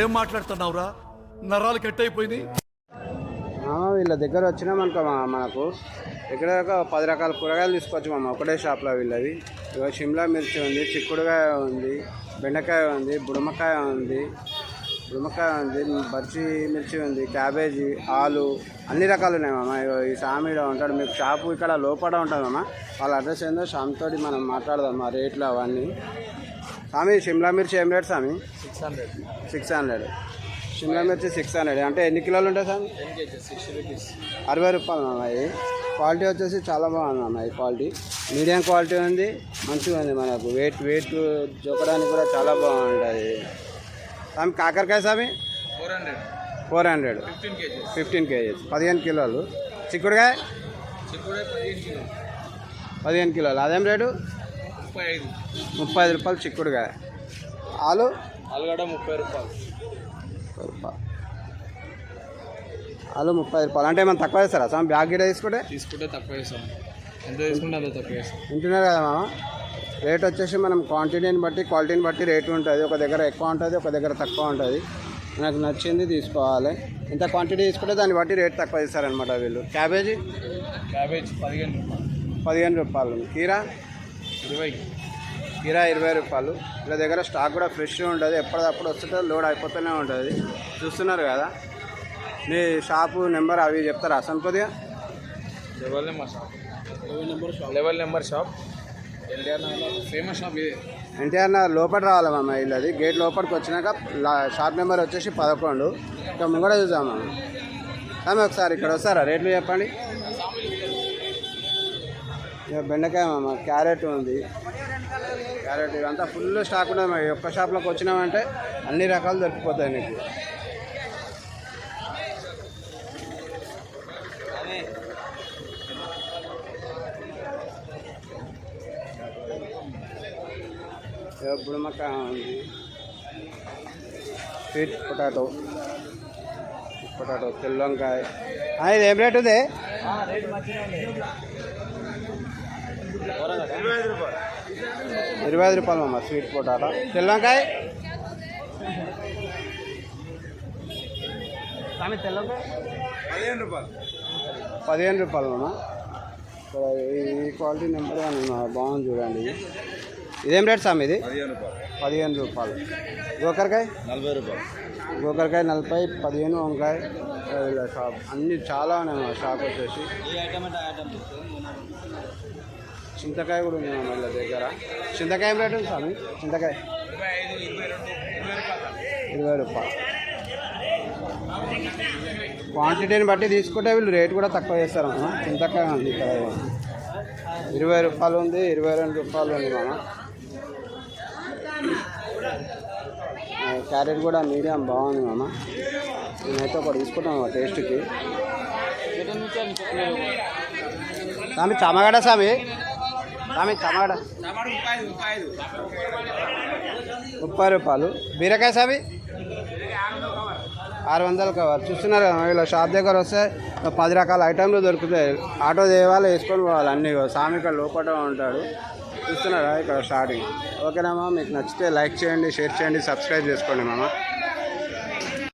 ఏం మాట్లాడుతున్నావురా? నరాలు కట్ అయిపోయింది వీళ్ళ దగ్గర వచ్చినామనుకో మనకు. ఇక్కడ ఒక పది రకాల కూరగాయలు తీసుకోవచ్చు మామ ఒకటే షాప్లో వీళ్ళవి. ఇక షిమ్లా మిర్చి ఉంది చిక్కుడుకాయ ఉంది బెండకాయ ఉంది బుడమకాయ ఉంది బుడమకాయ ఉంది బర్చి మిర్చి ఉంది క్యాబేజీ ఆలు అన్ని రకాలు ఉన్నాయి మామ. ఇగో ఈ సామిడ ఉంటాడు మీకు షాపు ఇక్కడ లోపల ఉంటుంది మామ వాళ్ళ అడ్రస్ ఏందో షామ్తోటి మనం మాట్లాడదాం రేట్లు అవన్నీ. స్వామి షిమ్లా మిర్చి ఏం రేట్ స్వామి? Six hundred. Six hundred. Shimla మిర్చి సిక్స్ హండ్రెడ్. అంటే ఎన్ని కిలోలు ఉంటాయి స్వామి? అరవై రూపాయలు అమ్మాయి క్వాలిటీ వచ్చేసి చాలా బాగుంది అమ్మాయి క్వాలిటీ. మీడియం క్వాలిటీ ఉంది మంచిగా ఉంది మనకు. వెయిట్ వెయిట్ జొక్కడానికి కూడా చాలా బాగుంటుంది. స్వామి కాకరకాయ స్వామి? Four hundred. Four hundred. Fifteen kgs. పదిహేను కిలోలు. చిక్కుడుకాయ? పదిహేను కిలోలు. అదేం రేటు? ముప్పై ఐదు. ముప్పై ఐదు రూపాయలు చిక్కుడుకాయ. ఆలు? ఆలుగడ్డ ముప్పై రూపాయలు. ముప్పై రూపాయలు. ఆలు ముప్పై రూపాయలు. అంటే ఏమైనా తక్కువ చేస్తారా? స్వామి బ్యాగ్ గిడ తీసుకుంటే? తీసుకుంటే తక్కువ వేస్తాం ఎంత తీసుకుంటే అంత తక్కువ వేస్తాం వింటున్నారు కదా మామ? రేట్ వచ్చేసి మనం క్వాంటిటీని బట్టి క్వాలిటీని బట్టి రేటు ఉంటుంది. ఒక దగ్గర ఎక్కువ ఉంటుంది ఒక దగ్గర తక్కువ ఉంటుంది. నాకు నచ్చింది తీసుకోవాలి. ఇంత క్వాంటిటీ తీసుకుంటే దాన్ని బట్టి రేట్ తక్కువ ఇస్తారనమాట వీళ్ళు. క్యాబేజీ? క్యాబేజ్ పదిహేను రూపాయలు. పదిహేను రూపాయలు. కీరా? ఇరవై కీరా ఇరవై రూపాయలు. వీళ్ళ దగ్గర స్టాక్ కూడా ఫ్రెష్గా ఉంటుంది. ఎప్పటికప్పుడు వస్తుంటే లోడ్ అయిపోతూనే ఉంటుంది. చూస్తున్నారు కదా? మీ షాపు నెంబర్ అవి చెప్తారా? అసలు కొద్దిగా level number shop level number shop level number shop NTR famous shop ఇదే. ఎన్టీఆర్ నా లోపల రావాలి మామ ఇల్లది గేట్ లోపలికి వచ్చినాక లా- షాప్ నెంబర్ వచ్చేసి పదకొండు. ఇక ముంగడ చూద్దామా? కానీ ఒకసారి ఇక్కడ వస్తారా? రేట్లు చెప్పండి. బెండకాయ మామ క్యారెట్ ఉంది. క్యారెట్ ఇదంతా ఫుల్ స్టాక్ ఉన్నది మరి. ఒక్క షాప్లోకి వచ్చినామంటే అన్ని రకాలు దొరికిపోతాయి నీకు. ఇక బుడమకాయ ఉంది. స్వీట్ పొటాటో పొటాటో తెల్ల వంకాయ ఇది ఏం రేట్ ఉంది? ఇరవై ఐదు రూపాయలు అమ్మ స్వీట్ పొటాటో తెల్ల వంకాయ పదిహేను రూపాయలు. పదిహేను రూపాయలు అమ్మ. ఈ క్వాలిటీ నెంబర్. బాగుంది చూడండి. ఇది. రేట్ సామ్ ఇది? పదిహేను రూపాయలు. గోకరకాయ? నలభై రూపాయలు. గోకరకాయ నలభై పదిహేను వంకాయ ఇలా షాప్ అన్ని చాలా ఉన్నాయి మా షాప్ వచ్చేసి. చింతకాయ కూడా ఉంది మా మళ్ళీ దగ్గర. చింతకాయ రేట్ ఉంది స్వామి చింతకాయ. ఇరవై రూపాయలు. క్వాంటిటీని బట్టి తీసుకుంటే వీళ్ళు రేట్ కూడా తక్కువ చేస్తారు అన్న చింతకాయ ఉంది ఇక్కడ ఇరవై రూపాయలు ఉంది ఇరవై రెండు రూపాయలు ఉంది మన క్యారెట్ కూడా మీడియం బాగుంది మామ. నేనైతే ఒకటి తీసుకుంటాను టేస్ట్కి. స్వామి చమగడ స్వామి? స్వామి చమగడ. ముప్పై ముప్పై రూపాయలు. బీరకాయ స్వామి? ఆరు వందలు కవర్ చూస్తున్నారు కదా వీళ్ళ షాప్ దగ్గర వస్తే పది రకాల ఐటెంలు దొరుకుతాయి. ఆటో దేవాలి వేసుకొని పోవాలి అన్నీ స్వామి ఇక్కడ లోపల ఉంటాడు. చూస్తున్నారా ఇక్కడ స్టార్టింగ్ ఓకేనామా మీకు నచ్చితే లైక్ చేయండి షేర్ చేయండి సబ్స్క్రైబ్ చేసుకోండి మామ.